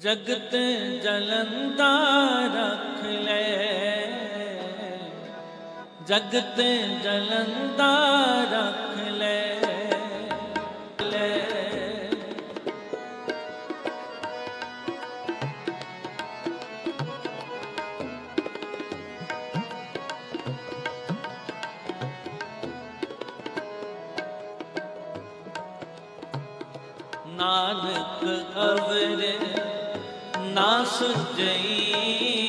ਜਗਤ ਜਲੰਦਾ ਰੱਖ ਲੈ। ਜਗਤ ਜਲੰਦਾ ਰੱਖ ਲੈ ਲੈ। ਨਾਨਕ ਅਵਰ ਨਾ ਸੁਜਈ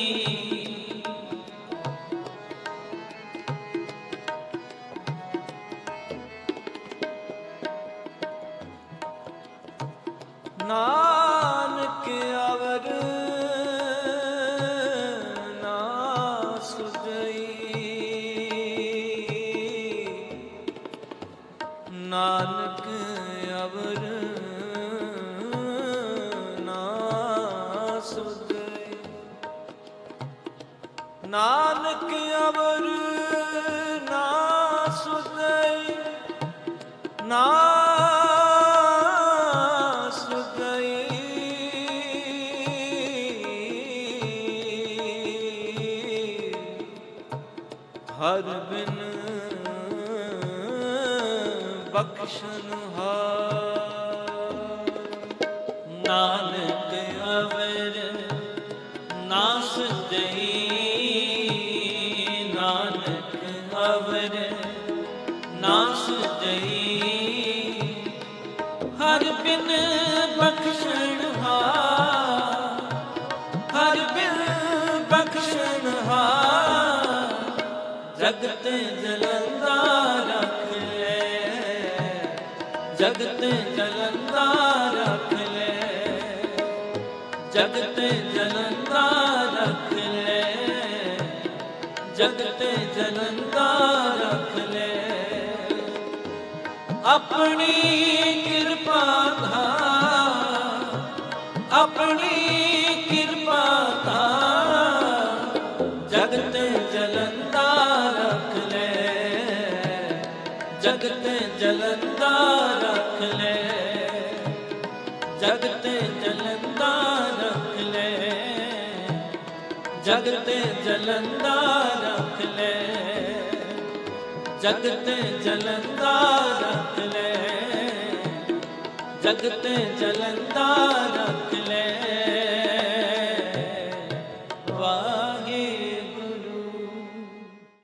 ਨਾਨਕ ਅਵਰ ਨਾ ਸੁਜਈ ਨਾਨਕ ਅਵਰ ਨਾਨਕ ਅਵਰ ਨਾ ਸੁਧੇ ਨਾ ਸੁਧਈ। ਹਰ ਬਿਨ ਬਖਸ਼ਨ ਹਾਰ ਨਾਨਕ ਅਵਰ ਨਾਸ ਜਈ ਅਵਰ ਨਾਸ ਜਈ ਹਰ ਬਿਨ ਬਖਸ਼ਣ ਹਾਰ। ਹਰ ਬਿਨ ਬਖਸ਼ਣ ਹਾਰ। ਜਗਤ ਜਲੰਦਾ ਰੱਖ ਲੈ। ਜਗਤ ਜਲੰਦਾ ਰੱਖ ਲੈ। ਜਗਤ ਜਲੰਦਾ ਜਗਤ ਜਲੰਦਾ ਰੱਖ ਲੈ। ਆਪਣੀ ਕਿਰਪਾ ਧਾਰ, ਆਪਣੀ ਕਿਰਪਾ ਧਾਰ, ਜਗਤ ਜਲੰਦਾ ਰੱਖ ਲੈ। ਜਗਤ ਜਲੰਦਾ ਰੱਖ ਲੈ। ਜਗਤ ਜਲੰਦਾ ਰੱਖ ਲੈ। ਜਗਤ ਜਲੰਦਾ ਰੱਖ ਲੈ। ਜਗਤ ਜਲੰਦਾ ਰੱਖ ਲੈ। ਜਗਤ ਜਲੰਦਾ ਰੱਖ ਲੈ।